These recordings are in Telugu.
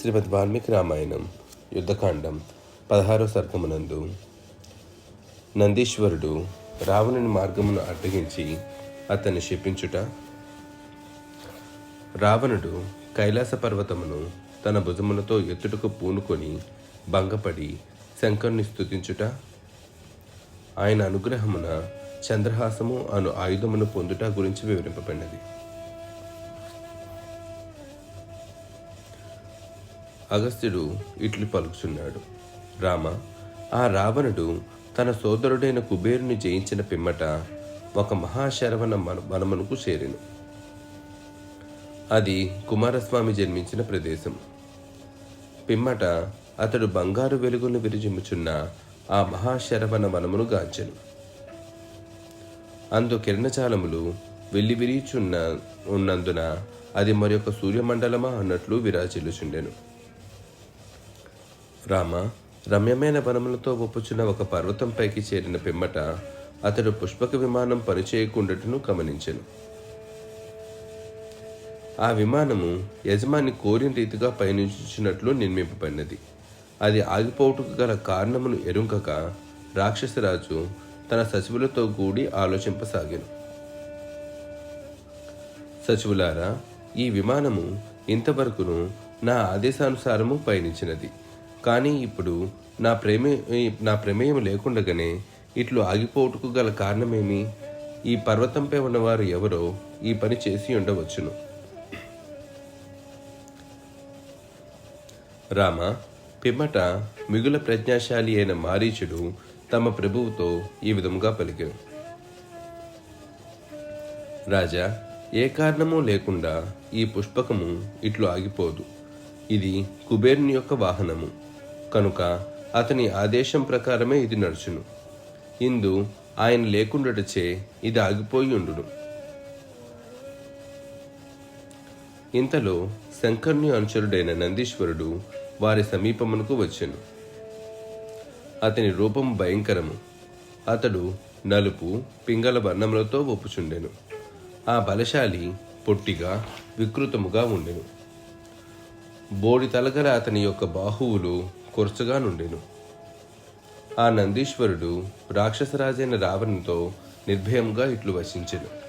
శ్రీమద్ వాల్మీకి రామాయణం యుద్ధకాండం పదహారో సర్గమునందు. నందీశ్వరుడు రావణుని మార్గమును అడ్డగించి అతన్ని శపించుట రావణుడు కైలాస పర్వతమును తన భుజములతో ఎత్తుటకు పూనుకొని భంగపడి శంకరుని స్తుతించుట ఆయన అనుగ్రహమున చంద్రహాసము అను ఆయుధమును పొందుట గురించి వివరింపబడినది. అగస్త్యుడు ఇట్లు పలుకుచున్నాడు. రామ ఆ రావణుడు తన సోదరుడైన కుబేరుని జయించిన పిమ్మట ఒక మహాశరవణ మన వనమునకు చేరెను. అది కుమారస్వామి జన్మించిన ప్రదేశం. పిమ్మట అతడు బంగారు వెలుగును విరిజిమ్ముచున్న ఆ మహాశరవణ వనమును గాంచెను. అందు కిరణచాలములు వెల్లివిరిచున్న ఉన్నందున అది మరొక సూర్యమండలమా అన్నట్లు విరాజిల్లుచుండెను. రామ రమ్యమైన వనములతో ఒప్పుచున్న ఒక పర్వతంపైకి చేరిన పిమ్మట అతడు పుష్పక విమానం పనిచేయకుండాను గమనించెను. ఆ విమానము యజమాని కోరిన రీతిగా పయనించుచున్నట్లు నిర్మింపబడినది. అది ఆగిపోవుటకు గల కారణమును ఎరుంకక రాక్షసరాజు తన సచివులతో కూడి ఆలోచింపసాగాను. సచివులారా ఈ విమానము ఇంతవరకును నా ఆదేశానుసారము పయనించినది. కానీ ఇప్పుడు నా ప్రేమ నా ప్రమేయం లేకుండగానే ఇట్లు ఆగిపోవుటకు గల కారణమేమి? ఈ పర్వతంపై ఉన్నవారు ఎవరో ఈ పని చేసి ఉండవచ్చును. రామ పిమ్మట మిగుల ప్రజ్ఞాశాలి అయిన మారీచుడు తమ ప్రభువుతో ఈ విధముగా పలికారు రాజా ఏ కారణము లేకుండా ఈ పుష్పకము ఇట్లు ఆగిపోదు. ఇది కుబేరుని యొక్క వాహనము. కనుక అతని ఆదేశం ప్రకారమే ఇది నడుచును. ఇందు ఆయన లేకుండాటచే ఇది ఆగిపోయి ఉండును. ఇంతలో శంకర్ని అనుచరుడైన నందీశ్వరుడు వారి సమీపమునకు వచ్చెను. అతని రూపం భయంకరము. అతడు నలుపు పింగళ వర్ణములతో ఒప్పుచుండెను. ఆ బలశాలి పొట్టిగా వికృతముగా ఉండెను. బోడి తలగల అతని యొక్క బాహువులు కొరచుగా నుండెను ఆ నందీశ్వరుడు రాక్షసరాజైన రావణుతో నిర్భయంగా ఇట్లు వశించెను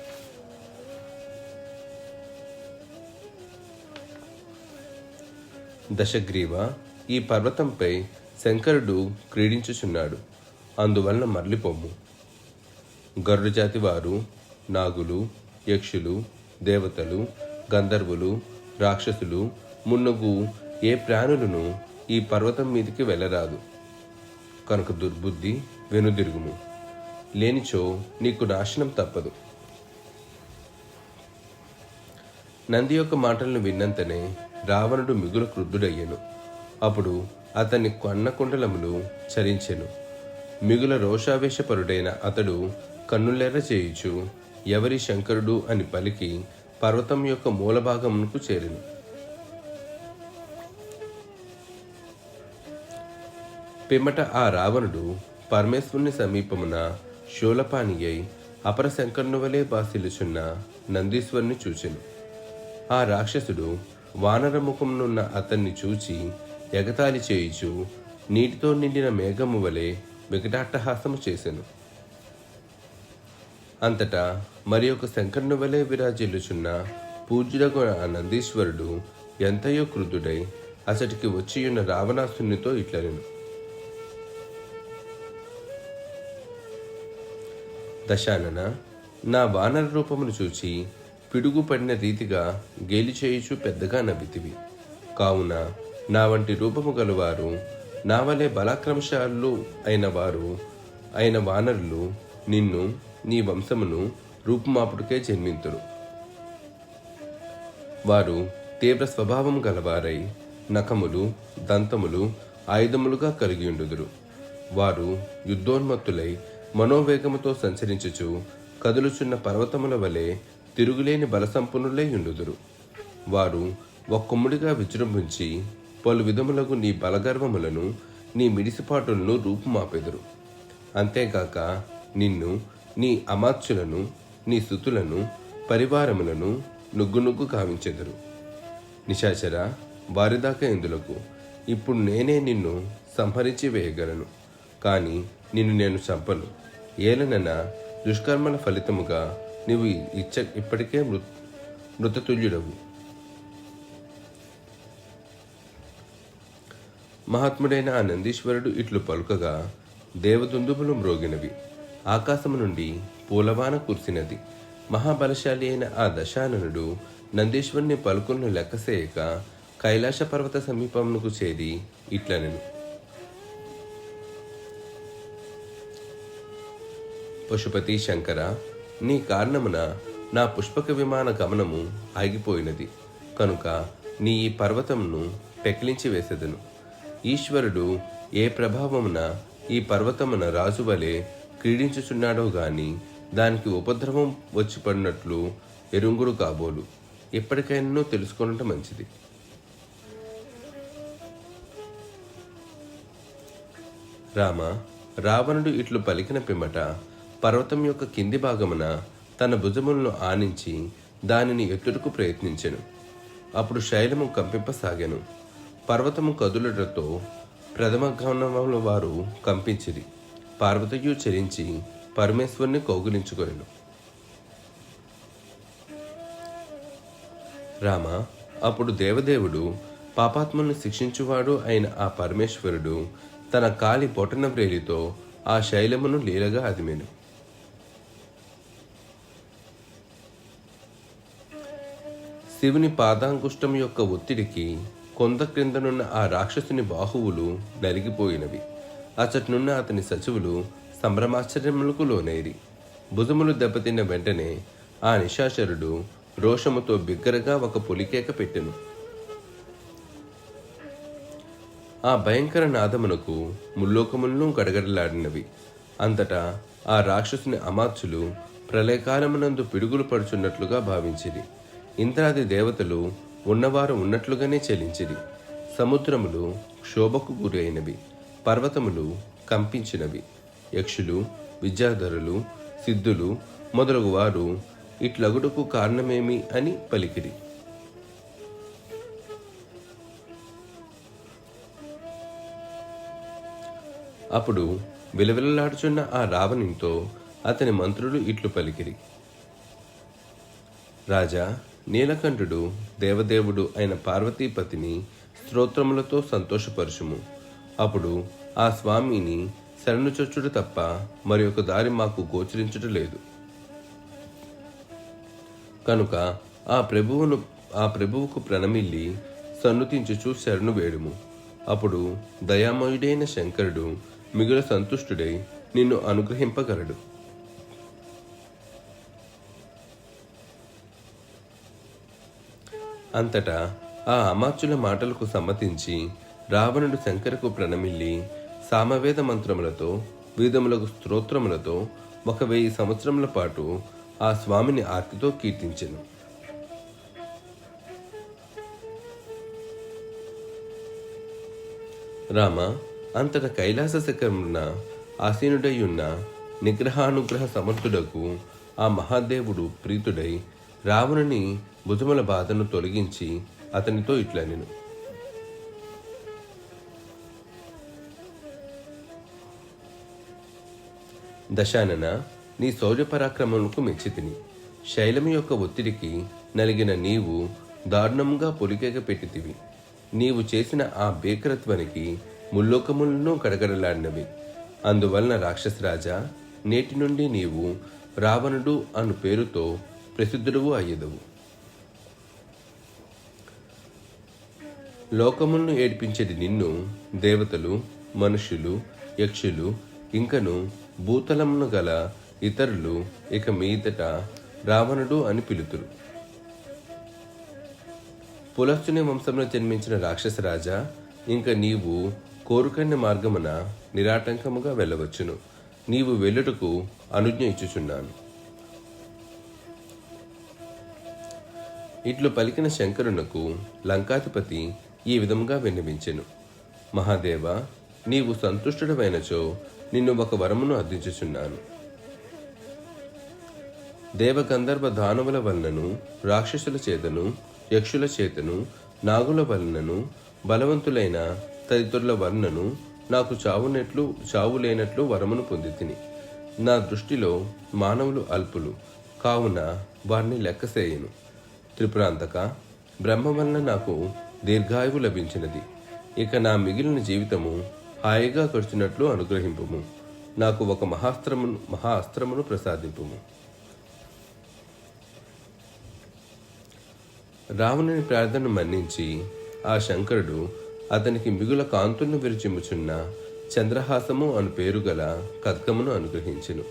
దశగ్రీవ ఈ పర్వతంపై శంకరుడు క్రీడించుచున్నాడు. అందువలన మరలిపోము. గరుడజాతి వారు నాగులు యక్షులు దేవతలు గంధర్వులు రాక్షసులు మున్నగు ఏ ప్రాణులను ఈ పర్వతం మీదికి వెళ్ళరాదు. కనుక దుర్బుద్ధి వెనుదిరుగుము. లేనిచో నీకు నాశనం తప్పదు. నంది యొక్క మాటలను విన్నంతనే రావణుడు మిగులు క్రుద్ధుడయ్యెను. అప్పుడు అతన్ని కన్నకుండలములు చరించెను. మిగుల రోషావేశపరుడైన అతడు కన్నులెర్ర చేయుచు ఎవరి శంకరుడు అని పలికి పర్వతం యొక్క మూలభాగమునకు చేరెను. పిమ్మట ఆ రావణుడు పరమేశ్వరుని సమీపమున శూలపాని అయి అపర శంకరుని బాసిలుచున్న నందీశ్వరుని చూచెను. ఆ రాక్షసుడు వానర ముఖమునున్న అతన్ని చూచి ఎగతాళి చేయుచు నీటితో నిండిన మేఘము వలె వికటాట్టహాసము చేసెను. అంతటా మరి ఒక శంకరుని వలె విరాజిల్లుచున్న పూజ్యుడగు ఆ నందీశ్వరుడు ఎంతయో క్రుద్ధుడై అసటికి వచ్చియున్న రావణాసునితో ఇట్లనెను. దశానన నా వానర రూపమును చూచి పిడుగుపడిన రీతిగా గేలి చేయుచు పెద్దగా నవ్వితివి. కావున నా వంటి రూపము గలవారు నా వలె బలాక్రమశాలు అయిన వారు అయిన వానరులు నిన్ను నీ వంశమును రూపుమాపుడికే జన్మింతురు. వారు తీవ్ర స్వభావం గలవారై నఖములు దంతములు ఆయుధములుగా కలిగి ఉండుదురు. వారు యుద్ధోన్మత్తులై మనోవేగముతో సంచరించుచు కదులుచున్న పర్వతముల వలె తిరుగులేని బలసంపన్నులై ఉండుదురు. వారు ఒక్కొమ్ముడిగా విజృంభించి పలు విధములకు నీ బలగర్వములను నీ మిడిసిపాటులను రూపుమాపెదురు. అంతేగాక నిన్ను నీ అమాత్యులను నీ సుతులను పరివారములను నుగ్గు నుగ్గు కావించెదరు నిశాచర వారిదాకా ఎందులకు? ఇప్పుడు నేనే నిన్ను సంహరించి వేయగలను. కానీ నిన్ను నేను చంపను. ఏలనన దుష్కర్మల ఫలితముగా నీవు ఇచ్చ ఇప్పటికే మృ మృతతుల్యుడవు. మహాత్ముడైన ఆ నందీశ్వరుడు ఇట్లు పలుకగా దేవదుందుబులు మ్రోగినవి. ఆకాశము నుండి పూలవాన కురిసినది. మహాబలశాలి అయిన ఆ దశాననుడు నందీశ్వరుని పలుకులను లెక్కసేయక కైలాస పర్వత సమీపమునకు చేరి ఇట్లనెను. పశుపతి శంకర నీ కారణమున నా పుష్పక విమాన గమనము ఆగిపోయినది. కనుక నీ ఈ పర్వతంను పెకిలించి వేసెదను. ఈశ్వరుడు ఏ ప్రభావమున ఈ పర్వతమున రాజు వలె క్రీడించుచున్నాడో గాని దానికి ఉపద్రవం వచ్చి పడినట్లు ఎరుంగురు కాబోలు. ఎప్పటికైనా తెలుసుకొనటం మంచిది. రామ రావణుడు ఇట్లు పలికిన పిమ్మట పర్వతం యొక్క కింది భాగమున తన భుజములను ఆనించి దానిని ఎత్తుటకు ప్రయత్నించెను. అప్పుడు శైలము కంపింపసాగాను. పర్వతము కదులుటతో ప్రథమ గమనముల వారు కంపించిరి. పార్వతయు చెరించి పరమేశ్వరుని కౌగులించుకొనెను. రామ అప్పుడు దేవదేవుడు పాపాత్మను శిక్షించువాడు అయిన ఆ పరమేశ్వరుడు తన కాలి పొటన వ్రేలితో ఆ శైలమును లీలగా అదిమెను. శివుని పాదాంకుష్టం యొక్క ఒత్తిడికి కొంద క్రిందనున్న ఆ రాక్షసుని బాహువులు నలిగిపోయినవి. అచ్చట్నున్న అతని సచివులు సంభ్రమాశ్చర్యములకు లోనైరి. భుజములు దెబ్బతిన్న వెంటనే ఆ నిశాచరుడు రోషముతో బిగ్గరగా ఒక పులికేక పెట్టెను. ఆ భయంకర నాదమునకు ముల్లోకములను గడగడలాడినవి అంతటా ఆ రాక్షసుని అమాత్యులు ప్రళయకాలమునందు పిడుగులు పడుచున్నట్లుగా భావించింది ఇంద్రాది దేవతలు ఉన్నవారు ఉన్నట్లుగానే చెలించిరి. సముద్రములు క్షోభకు గురి అయినవి పర్వతములు కంపించినవి. యక్షులు విద్యాధరులు సిద్ధులు మొదలగు వారు ఇట్లగుడుకు కారణమేమి అని పలికిరి. అప్పుడు విలవిలలాడుచున్న ఆ రావణునితో అతని మంత్రులు ఇట్లు పలికిరి. రాజా నీలకంఠుడు దేవదేవుడు అయిన పార్వతీపతిని స్తోత్రములతో సంతోషపరచుము. అప్పుడు ఆ స్వామిని శరణుచొచ్చుడు తప్ప మరి ఒక దారి మాకు గోచరించుట లేదు. కనుక ఆ ప్రభువును ఆ ప్రభువుకు ప్రణమిల్లి సన్నుతించుచు శరణు వేడుము. అప్పుడు దయామయుడైన శంకరుడు మిగుల సంతుష్టుడై నిన్ను అనుగ్రహింపగలడు అంతటా ఆ అమాత్యుల మాటలకు సమ్మతించి రావణుడు శంకరకు ప్రణమిల్లి సామవేద మంత్రములతో వేదములకు స్తోత్రములతో ఒక వెయ్యి సంవత్సరముల పాటు ఆ స్వామిని ఆర్తితో కీర్తించెను. రామ అంతట కైలాస శిఖరమున ఆసీనుడై ఉన్న నిగ్రహానుగ్రహ సమర్థుడకు ఆ మహాదేవుడు ప్రీతుడై రావణుని భుజముల బాధను తొలగించి అతనితో ఇట్లా నేను. దశానన నీ శౌర్య పరాక్రమములకు మెచ్చితిని శైలము యొక్క ఒత్తిడికి నలిగిన నీవు దారుణంగా పొలికేక పెట్టితివి. నీవు చేసిన ఆ భీకరత్వానికి ముల్లోకములను కడగడలాడినవి. అందువలన రాక్షసరాజా నేటి నుండి నీవు రావణుడు అను పేరుతో ప్రసిద్ధుడువు అయ్యదవు. లోకములను ఏడ్పించేది నిన్ను దేవతలు మనుషులు యక్షులు ఇంకను భూతలమును గల ఇతరులు ఇక మీదట రావణుడు అని పిలుతురు. పులస్తుని వంశంలో జన్మించిన రాక్షసరాజా ఇంక నీవు కోరుకన్న మార్గమున నిరాటంకముగా వెళ్ళవచ్చును. నీవు వెళ్ళుటకు అనుజ్ఞ ఇచ్చుచున్నాను. ఇట్లు పలికిన శంకరునకు లంకాధిపతి ఈ విధముగా విన్నవించెను. మహాదేవ నీవు సంతుష్టుడమైనచో నిన్ను ఒక వరమును అర్థించుచున్నాను. దేవగంధర్వ దానవుల వలనను రాక్షసుల చేతను యక్షుల చేతను నాగుల వలనను బలవంతులైన తదితరుల వలనను నాకు చావునట్లు చావు లేనట్లు వరమును పొంది తిని నా దృష్టిలో మానవులు అల్పులు కావున వారిని లెక్కసేయను. త్రిపురాంతక బ్రహ్మ వలన నాకు దీర్ఘాయువు లభించినది. ఇక నా మిగిలిన జీవితము హాయిగా గడిచినట్లు అనుగ్రహింపుము. నాకు ఒక మహాస్త్రమును మహా అస్త్రమును ప్రసాదింపుము. రావణుని ప్రార్థన మన్నించి ఆ శంకరుడు అతనికి మిగుల కాంతులను విరిచిమ్ముచున్న చంద్రహాసము అను పేరు గల కద్గమును అనుగ్రహించెను.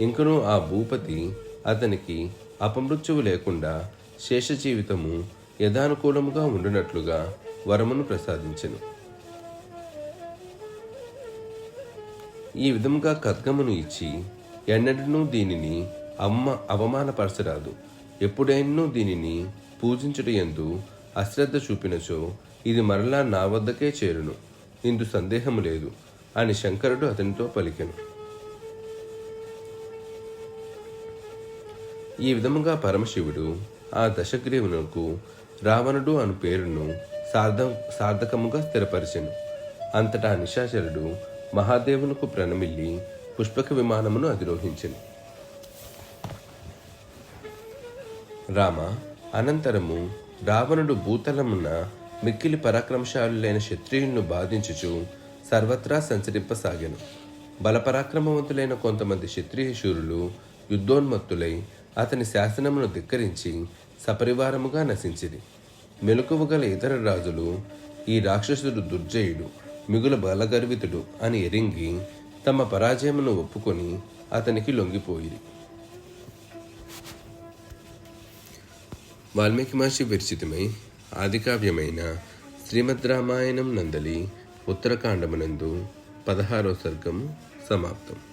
ఇంకను ఆ భూపతి అతనికి అపమృత్యువు లేకుండా శేష జీవితము యథానుకూలముగా ఉండునట్లుగా వరమును ప్రసాదించెను. ఈ విధముగా ఖడ్గమును ఇచ్చి ఎన్నడనూ దీనిని అమ్మ అవమానపరచరాదు. ఎప్పుడైనా దీనిని పూజించుట ఎందు అశ్రద్ధ చూపినచో ఇది మరలా నా వద్దకే చేరును. ఇందు సందేహము లేదు అని శంకరుడు అతనితో పలికెను. ఈ విధముగా పరమశివుడు ఆ దశగ్రీవునకు రావణుడు అను పేరును సార్థ సార్థకముగా స్థిరపరిచెను. అంతటా నిశాచరుడు మహాదేవునకు ప్రణమిల్లి పుష్పక విమానమును అధిరోహించెను. రామ అనంతరము రావణుడు భూతలమున్న మిక్కిలి పరాక్రమశాలులైన క్షత్రియులను బాధించుచు సర్వత్రా సంచరింపసాగాను. బలపరాక్రమవంతులైన కొంతమంది క్షత్రియ శూరులు యుద్ధోన్మత్తులై అతని శాసనమును ధిక్కరించి సపరివారముగా నశించింది మెలకువ గల ఇతర రాజులు ఈ రాక్షసుడు దుర్జయుడు మిగుల బలగర్వితుడు అని ఎరింగి తమ పరాజయమును ఒప్పుకొని అతనికి లొంగిపోయి వాల్మీకి మహర్షి విరచితమై ఆదికావ్యమైన శ్రీమద్ రామాయణం నందలి ఉత్తరకాండమునందు పదహారో సర్గము సమాప్తం.